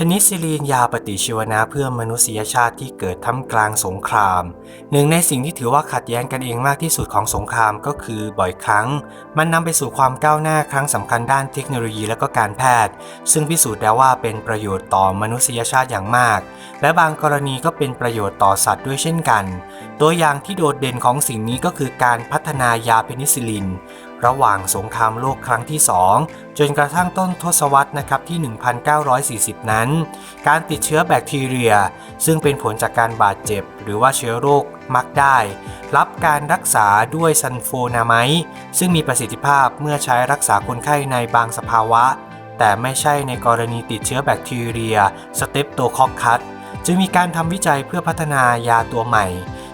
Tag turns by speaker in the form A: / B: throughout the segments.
A: เพนิซิลลินยาปฏิชีวนะเพื่อมนุษยชาติที่เกิดท่ามกลางสงคราม หนึ่งในสิ่งที่ถือว่าขัดแย้งกันเองมากที่สุดของสงครามก็คือบ่อยครั้ง มันนำไปสู่ความก้าวหน้าครั้งสำคัญด้านเทคโนโลยีและก็การแพทย์ ซึ่งพิสูจน์แล้วว่าเป็นประโยชน์ต่อมนุษยชาติอย่างมาก และบางกรณีก็เป็นประโยชน์ต่อสัตว์ด้วยเช่นกัน ตัวอย่างที่โดดเด่นของสิ่งนี้ก็คือการพัฒนายาเพนิซิลิน ระหว่างสงครามโลกครั้งที่ 2 จนกระทั่งต้นทศวรรษนะครับที่ 1940 นั้น การติดเชื้อแบคทีเรีย ซึ่งเป็นผลจากการบาดเจ็บ หรือว่าเชื้อโรคมักได้ รับการรักษาด้วยซันโฟนาไมด์ซึ่งมีประสิทธิภาพเมื่อใช้รักษาคนไข้ในบางสภาวะ แต่ไม่ใช่ในกรณีติดเชื้อแบคทีเรียสเตปโตคอกคัสจึงมีการทำวิจัยเพื่อพัฒนายาตัวใหม่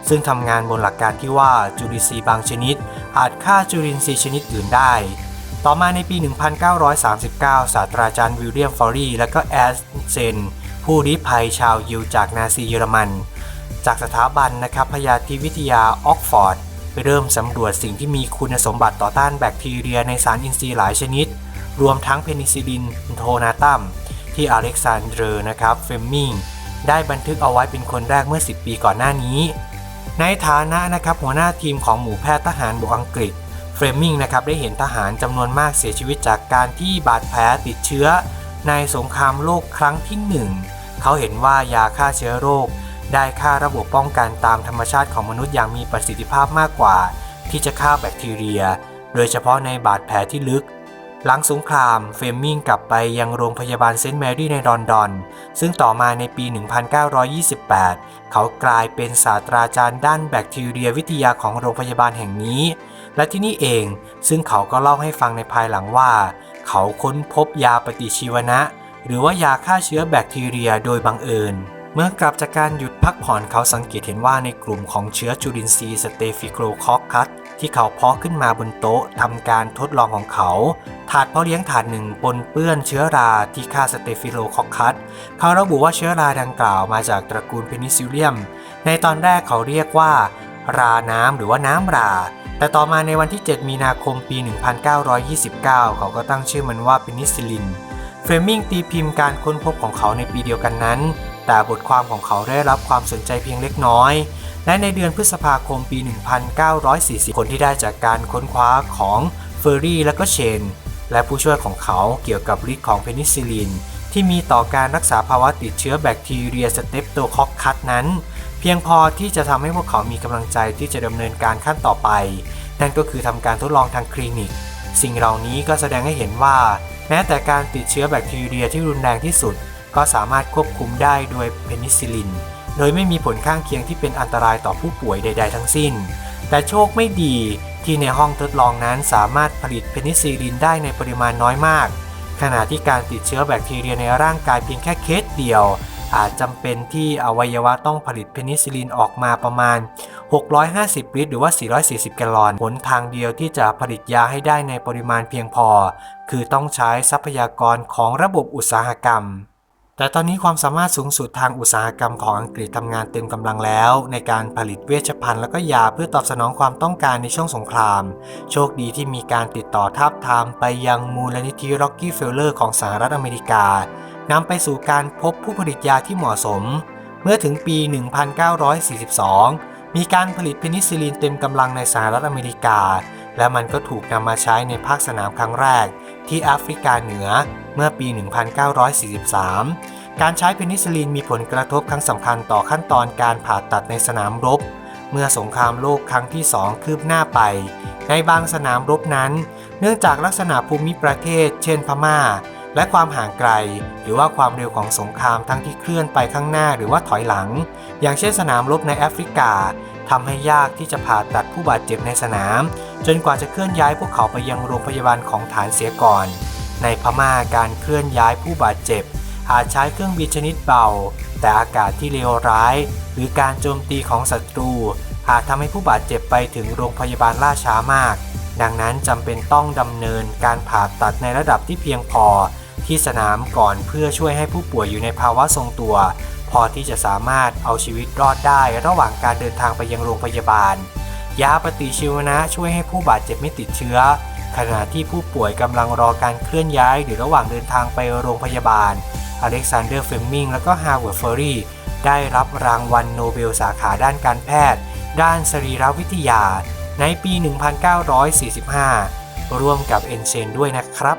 A: ซึ่งทำงานบนหลักการที่ว่าจุลินทรีย์บางชนิด อาจฆ่าจุลินทรีย์ชนิดอื่นได้ ต่อมาในปี 1939 ศาสตราจารย์วิลเลียมฟอรีและก็แอสเซน ผู้ริภัยชาวยิวจากนาซีเยอรมัน จากสถาบันนะครับพยาธิวิทยาออกฟอร์ดไปเริ่มสำรวจสิ่งที่มีคุณสมบัติต่อต้านแบคทีเรียในสารอินทรีย์หลายชนิด รวมทั้งเพนิซิลินโทนาตัมที่อเล็กซานเดร์นะครับเฟมมิงได้บันทึกเอาไว้เป็นคนแรกเมื่อ 10 ปีก่อนหน้านี้ ในฐานะนะครับหัวหน้าทีมของหมู่แพทย์ทหารบกอังกฤษเฟรมิงนะครับได้เห็นทหารจำนวนมากเสียชีวิตจากการที่บาดแผลติดเชื้อ ในสงครามโลกครั้งที่หนึ่งเขาเห็นว่ายาฆ่าเชื้อโรค ได้ฆ่าระบบป้องกันตามธรรมชาติของมนุษย์อย่างมีประสิทธิภาพมากกว่า ที่จะฆ่าแบคทีเรีย โดยเฉพาะในบาดแผลที่ลึก หลังสงคราม เฟมมิงกลับไปยังโรงพยาบาลเซนต์แมรี่ในลอนดอน ซึ่งต่อมาในปี 1928 เขากลายเป็นศาสตราจารย์ด้านแบคทีเรียวิทยาของโรงพยาบาลแห่งนี้ และที่นี่เอง ซึ่งเขาก็เล่าให้ฟังในภายหลังว่า เขาค้นพบยาปฏิชีวนะ หรือว่ายาฆ่าเชื้อแบคทีเรียโดยบังเอิญเมื่อกลับจากการหยุดพักผ่อนเขาสังเกตเห็นว่าในกลุ่มของเชื้อจุลินทรีย์สเตฟิโคคอคัส ที่เขาเพาะขึ้นมาบนโต๊ะทำการทดลองของเขา ถาดเพาะเลี้ยงถาดหนึ่งปนเปื้อนเชื้อราที่ฆ่าสเตฟิโลคอคัสเขาระบุว่าเชื้อราดังกล่าวมาจากตระกูลเพนิซิลเลียม ในตอนแรกเขาเรียกว่า ราน้ำหรือว่าน้ำรา แต่ต่อมาในวันที่ 7 มีนาคมปี 1929 เขาก็ตั้งชื่อมันว่าเพนิซิลลิน เฟรมิงตีพิมพ์การค้นพบของเขาในปีเดียวกันนั้น แต่บทความของเขาได้รับความสนใจเพียงเล็กน้อย และในเดือนพฤษภาคมปี 1940 คนที่ได้จากการค้นคว้าของเฟอร์รี่และก็เชน และผู้ช่วยของเขาเกี่ยวกับฤทธิ์ของเพนิซิลลิน ที่มีต่อการรักษาภาวะติดเชื้อแบคทีเรียสเตปโตคอกคัสนั้น เพียงพอที่จะทำให้พวกเขามีกำลังใจที่จะดำเนินการขั้นต่อไป นั่นก็คือทำการทดลองทางคลินิก สิ่งเหล่านี้ก็แสดงให้เห็นว่า แม้แต่การติดเชื้อแบคทีเรียที่รุนแรงที่สุด ก็สามารถควบคุมได้โดยเพนิซิลิน โดยไม่มีผลข้างเคียงที่เป็นอันตรายต่อผู้ป่วยใด ๆ ทั้งสิ้น แต่โชคไม่ดีที่ในห้องทดลองนั้นสามารถผลิตเพนิซิลินได้ในปริมาณน้อยมาก ขณะที่การติดเชื้อแบคทีเรียในร่างกายเพียงแค่เคสเดียว อาจจำเป็นที่อวัยวะต้องผลิตเพนิซิลลินออกมาประมาณ 650 ลิตร หรือว่า 440 แกลลอน ผลทางเดียวที่จะผลิตยาให้ได้ในปริมาณเพียงพอ คือต้องใช้ทรัพยากรของระบบอุตสาหกรรม แต่ตอนนี้ความสามารถสูงสุดทางอุตสาหกรรมของอังกฤษทำงานเต็มกำลังแล้ว ในการผลิตเวชภัณฑ์และก็ยาเพื่อตอบสนองความต้องการในช่วงสงคราม โชคดีที่มีการติดต่อทาบทามไปยังมูลนิธิร็อกกี้เฟลเลอร์ของสหรัฐอเมริกานำไปสู่การพบผู้ผลิตยาที่เหมาะสม เมื่อถึงปี 1942 มีการผลิตเพนิซิลลินเต็มกำลังในสหรัฐอเมริกา และมันก็ถูกนำมาใช้ในภาคสนามครั้งแรก ที่แอฟริกาเหนือเมื่อปี 1943 การใช้เพนิซิลินมีผลกระทบครั้งสำคัญต่อขั้นตอนการผ่าตัดในสนามรบ เมื่อสงครามโลกครั้งที่ 2 คืบหน้าไป ในบางสนามรบนั้น เนื่องจากลักษณะภูมิประเทศ เช่นพม่า และความห่างไกล หรือว่าความเร็วของสงครามทั้งที่เคลื่อนไปข้างหน้าหรือว่าถอยหลัง อย่างเช่นสนามรบในแอฟริกา ทำให้ยากที่จะผ่าตัดผู้บาดเจ็บในสนาม จนกว่าจะเคลื่อนย้ายพวกเขาไปยังโรงพยาบาลของฐานเสียก่อน ในพม่าการเคลื่อนย้ายผู้บาดเจ็บ อาจใช้เครื่องบินชนิดเบา แต่อากาศที่เลวร้าย หรือการโจมตีของศัตรู อาจทำให้ผู้บาดเจ็บไปถึงโรงพยาบาลล่าช้ามาก ดังนั้นจำเป็นต้องดำเนินการผ่าตัดในระดับที่เพียงพอที่สนามก่อนเพื่อช่วยให้ผู้ป่วยอยู่ในภาวะทรงตัว พอที่จะสามารถเอาชีวิตรอดได้ระหว่างการเดินทางไปยังโรงพยาบาล ยาปฏิชีวนะช่วยให้ผู้บาดเจ็บไม่ติดเชื้อ ขณะที่ผู้ป่วยกำลังรอการเคลื่อนย้าย หรือระหว่างเดินทางไปโรงพยาบาล อเล็กซานเดอร์ เฟลมิง และก็ฮาวเวิร์ด เฟอรีได้รับรางวัลโนเบลสาขาด้านการแพทย์ ด้านสรีรวิทยา ในปี 1945 ร่วมกับเอนเซนด้วยนะครับ